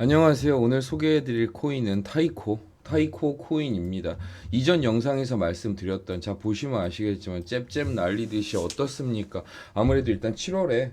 안녕하세요. 오늘 소개해드릴 코인은 타이코. 타이코 코인입니다. 이전 영상에서 말씀드렸던 자 보시면 아시겠지만 잽잽 날리듯이 어떻습니까? 아무래도 일단 7월에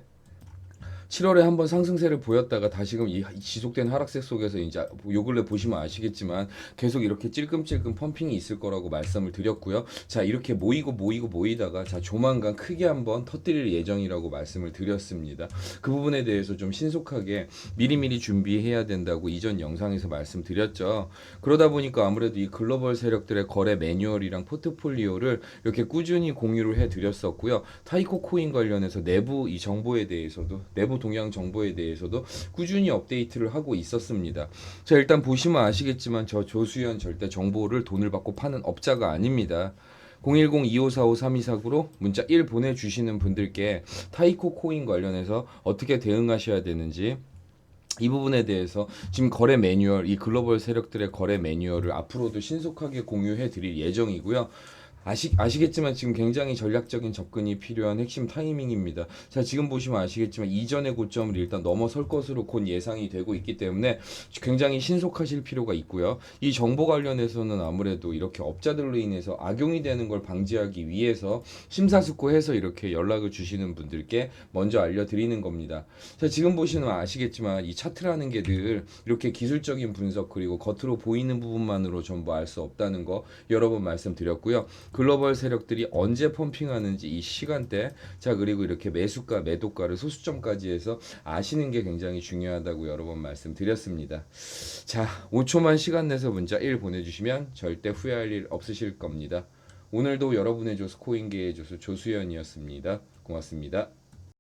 7월에 한번 상승세를 보였다가 다시금 이 지속된 하락세 속에서 이제 요 근래 보시면 아시겠지만 계속 이렇게 찔끔찔끔 펌핑이 있을 거라고 말씀을 드렸고요. 자 이렇게 모이고 모이고 모이다가 자 조만간 크게 한번 터뜨릴 예정이라고 말씀을 드렸습니다. 그 부분에 대해서 좀 신속하게 미리미리 준비해야 된다고 이전 영상에서 말씀드렸죠. 그러다 보니까 아무래도 이 글로벌 세력들의 거래 매뉴얼이랑 포트폴리오를 이렇게 꾸준히 공유를 해드렸었고요. 타이코 코인 관련해서 내부 이 정보에 대해서도 내부 동향 정보에 대해서도 꾸준히 업데이트를 하고 있었습니다. 자 일단 보시면 아시겠지만 저 조수현 절대 정보를 돈을 받고 파는 업자가 아닙니다. 010-2545-3249로 문자 1 보내주시는 분들께 타이코 코인 관련해서 어떻게 대응하셔야 되는지 이 부분에 대해서 지금 거래 매뉴얼, 이 글로벌 세력들의 거래 매뉴얼을 앞으로도 신속하게 공유해 드릴 예정이고요. 아시, 아시겠지만 지금 굉장히 전략적인 접근이 필요한 핵심 타이밍입니다. 자, 지금 보시면 아시겠지만 이전의 고점을 일단 넘어설 것으로 곧 예상이 되고 있기 때문에 굉장히 신속하실 필요가 있고요. 이 정보 관련해서는 아무래도 이렇게 업자들로 인해서 악용이 되는 걸 방지하기 위해서 심사숙고해서 이렇게 연락을 주시는 분들께 먼저 알려드리는 겁니다. 자, 지금 보시면 아시겠지만 이 차트라는 게 늘 이렇게 기술적인 분석 그리고 겉으로 보이는 부분만으로 전부 알 수 없다는 거 여러 번 말씀드렸고요. 글로벌 세력들이 언제 펌핑하는지 이 시간대 자 그리고 이렇게 매수가 매도가를 소수점까지 해서 아시는 게 굉장히 중요하다고 여러 번 말씀드렸습니다. 자 5초만 시간 내서 문자 1 보내주시면 절대 후회할 일 없으실 겁니다. 오늘도 여러분의 조수 코인계의 조수 조수연이었습니다. 고맙습니다.